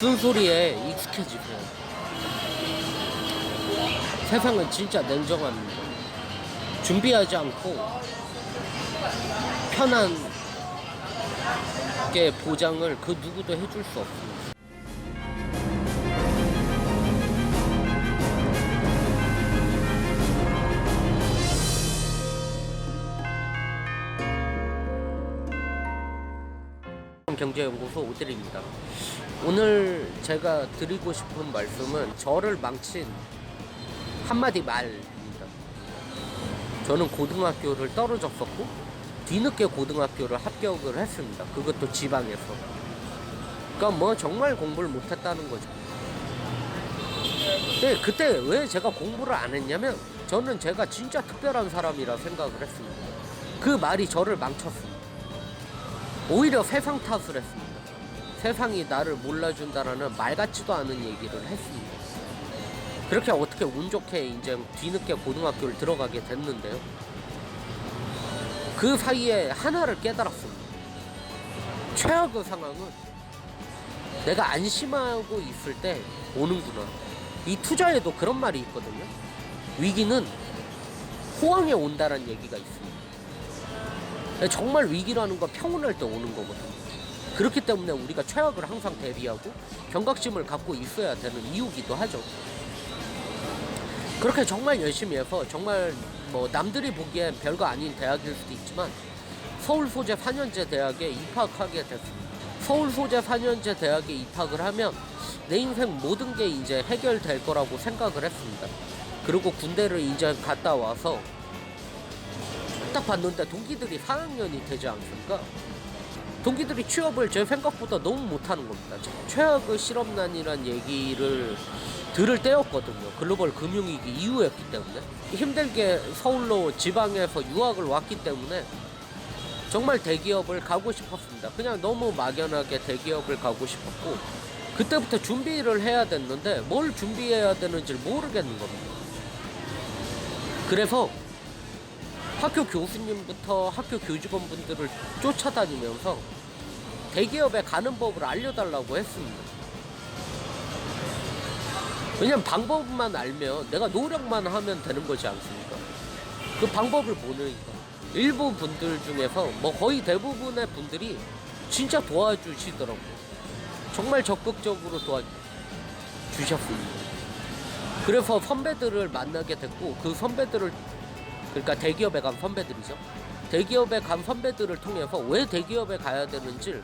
쓴소리에 익숙해지세요. 세상은 진짜 냉정합니다. 준비하지 않고 편안하게 보장을 그 누구도 해줄 수 없습니다. 경제연구소 오드리입니다. 오늘 제가 드리고 싶은 말씀은 저를 망친 한마디 말입니다. 저는 고등학교를 떨어졌었고 뒤늦게 고등학교를 합격을 했습니다. 그것도 지방에서. 그러니까 뭐 정말 공부를 못했다는 거죠. 근데 그때 왜 제가 공부를 안 했냐면 저는 제가 진짜 특별한 사람이라 생각을 했습니다. 그 말이 저를 망쳤습니다. 오히려 세상 탓을 했습니다. 세상이 나를 몰라준다라는 말 같지도 않은 얘기를 했습니다. 그렇게 어떻게 운 좋게 이제 뒤늦게 고등학교를 들어가게 됐는데요. 그 사이에 하나를 깨달았습니다. 최악의 상황은 내가 안심하고 있을 때 오는구나. 이 투자에도 그런 말이 있거든요. 위기는 호황에 온다는 얘기가 있습니다. 정말 위기라는 건 평온할 때 오는 거거든요. 그렇기 때문에 우리가 최악을 항상 대비하고 경각심을 갖고 있어야 되는 이유기도 하죠. 그렇게 정말 열심히 해서 정말 뭐 남들이 보기엔 별거 아닌 대학일 수도 있지만 서울 소재 4년제 대학에 입학하게 됐습니다. 서울 소재 4년제 대학에 입학을 하면 내 인생 모든 게 이제 해결될 거라고 생각을 했습니다. 그리고 군대를 이제 갔다 와서 딱 봤는데 동기들이 4학년이 되지 않습니까? 동기들이 취업을 제 생각보다 너무 못하는 겁니다. 최악의 실업난이란 얘기를 들을 때였거든요. 글로벌 금융위기 이후였기 때문에 힘들게 서울로 지방에서 유학을 왔기 때문에 정말 대기업을 가고 싶었습니다. 그냥 너무 막연하게 대기업을 가고 싶었고 그때부터 준비를 해야 됐는데 뭘 준비해야 되는지 모르겠는 겁니다. 그래서 학교 교수님부터 학교 교직원분들을 쫓아다니면서 대기업에 가는 법을 알려달라고 했습니다. 왜냐면 방법만 알면 내가 노력만 하면 되는 거지 않습니까? 그 방법을 모르니까. 일부 분들 중에서 뭐 거의 대부분의 분들이 진짜 도와주시더라고요. 정말 적극적으로 도와주셨습니다. 그래서 선배들을 만나게 됐고 그 선배들을 그러니까 대기업에 간 선배들이죠. 대기업에 간 선배들을 통해서 왜 대기업에 가야 되는지를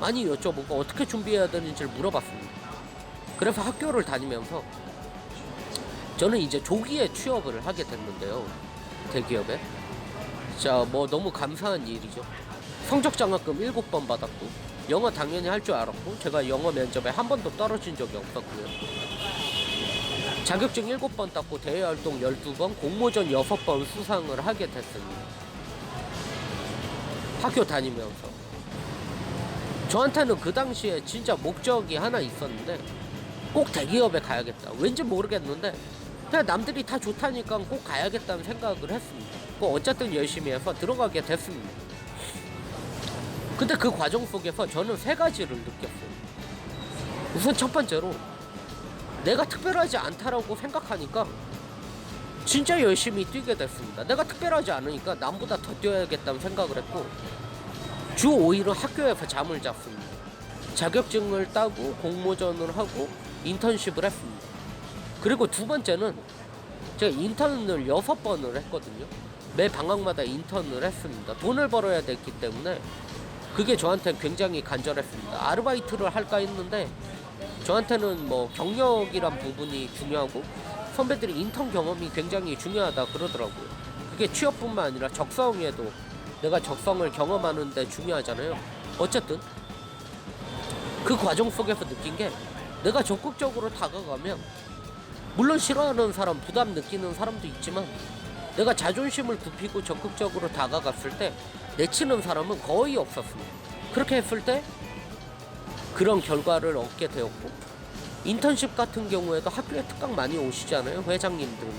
많이 여쭤보고 어떻게 준비해야 되는지를 물어봤습니다. 그래서 학교를 다니면서 저는 이제 조기에 취업을 하게 됐는데요. 대기업에. 자, 뭐 너무 감사한 일이죠. 성적 장학금 7번 받았고 영어 당연히 할 줄 알았고 제가 영어 면접에 한 번도 떨어진 적이 없었고요. 자격증 7번 땄고 대외 활동 12번, 공모전 6번 수상을 하게 됐습니다. 학교 다니면서. 저한테는 그 당시에 진짜 목적이 하나 있었는데 꼭 대기업에 가야겠다. 왠지 모르겠는데 그냥 남들이 다 좋다니까 꼭 가야겠다는 생각을 했습니다. 뭐 어쨌든 열심히 해서 들어가게 됐습니다. 근데 그 과정 속에서 저는 세 가지를 느꼈어요. 우선 첫 번째로 내가 특별하지 않다라고 생각하니까 진짜 열심히 뛰게 됐습니다. 내가 특별하지 않으니까 남보다 더 뛰어야겠다는 생각을 했고 주 5일은 학교에서 잠을 잤습니다. 자격증을 따고 공모전을 하고 인턴십을 했습니다. 그리고 두 번째는 제가 인턴을 여섯 번을 했거든요. 매 방학마다 인턴을 했습니다. 돈을 벌어야 됐기 때문에 그게 저한테 굉장히 간절했습니다. 아르바이트를 할까 했는데 저한테는 뭐 경력이란 부분이 중요하고 선배들이 인턴 경험이 굉장히 중요하다 그러더라고요. 그게 취업뿐만 아니라 적성에도 내가 적성을 경험하는데 중요하잖아요. 어쨌든 그 과정 속에서 느낀 게 내가 적극적으로 다가가면 물론 싫어하는 사람, 부담 느끼는 사람도 있지만 내가 자존심을 굽히고 적극적으로 다가갔을 때 내치는 사람은 거의 없었습니다. 그렇게 했을 때 그런 결과를 얻게 되었고 인턴십 같은 경우에도 학교에 특강 많이 오시잖아요 회장님들.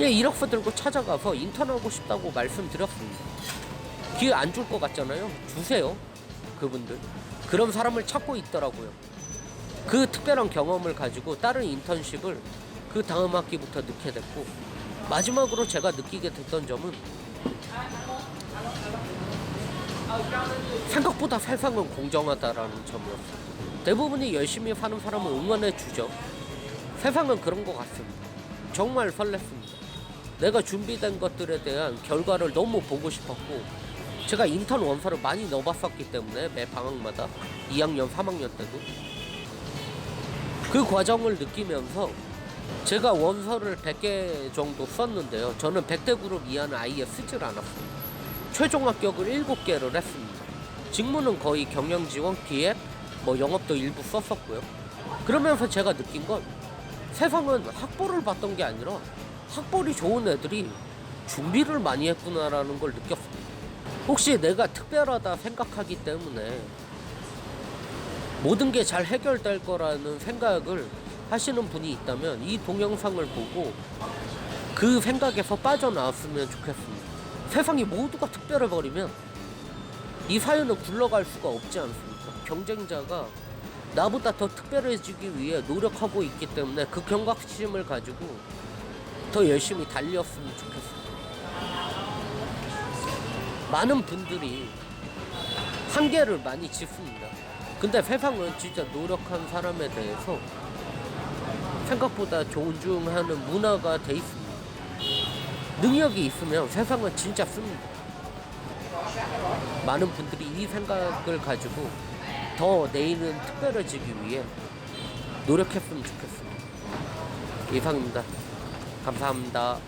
예 이력서 들고 찾아가서 인턴하고 싶다고 말씀드렸습니다. 기회 안 줄 것 같잖아요. 주세요 그분들. 그런 사람을 찾고 있더라고요. 그 특별한 경험을 가지고 다른 인턴십을 그 다음 학기부터 넣게 됐고 마지막으로 제가 느끼게 됐던 점은 생각보다 세상은 공정하다라는 점이었어요. 대부분이 열심히 사는 사람을 응원해 주죠. 세상은 그런 것 같습니다. 정말 설렜습니다. 내가 준비된 것들에 대한 결과를 너무 보고 싶었고 제가 인턴 원서를 많이 넣어봤었기 때문에 매 방학마다 2학년, 3학년 때도 그 과정을 느끼면서 제가 원서를 100개 정도 썼는데요. 저는 100대 그룹 이하는 아예 쓰질 않았어요. 최종 합격을 7개를 했습니다. 직무는 거의 경영 지원, 기획, 뭐 영업도 일부 썼었고요. 그러면서 제가 느낀 건 세상은 학벌을 봤던 게 아니라 학벌이 좋은 애들이 준비를 많이 했구나라는 걸 느꼈습니다. 혹시 내가 특별하다 생각하기 때문에 모든 게 잘 해결될 거라는 생각을 하시는 분이 있다면 이 동영상을 보고 그 생각에서 빠져나왔으면 좋겠습니다. 세상이 모두가 특별해버리면 이 사회는 굴러갈 수가 없지 않습니까? 경쟁자가 나보다 더 특별해지기 위해 노력하고 있기 때문에 그 경각심을 가지고 더 열심히 달렸으면 좋겠습니다. 많은 분들이 한계를 많이 짓습니다. 근데 세상은 진짜 노력한 사람에 대해서 생각보다 존중하는 문화가 돼 있습니다. 능력이 있으면 세상은 진짜 씁니다. 많은 분들이 이 생각을 가지고 더 내일은 특별해지기 위해 노력했으면 좋겠습니다. 이상입니다. 감사합니다.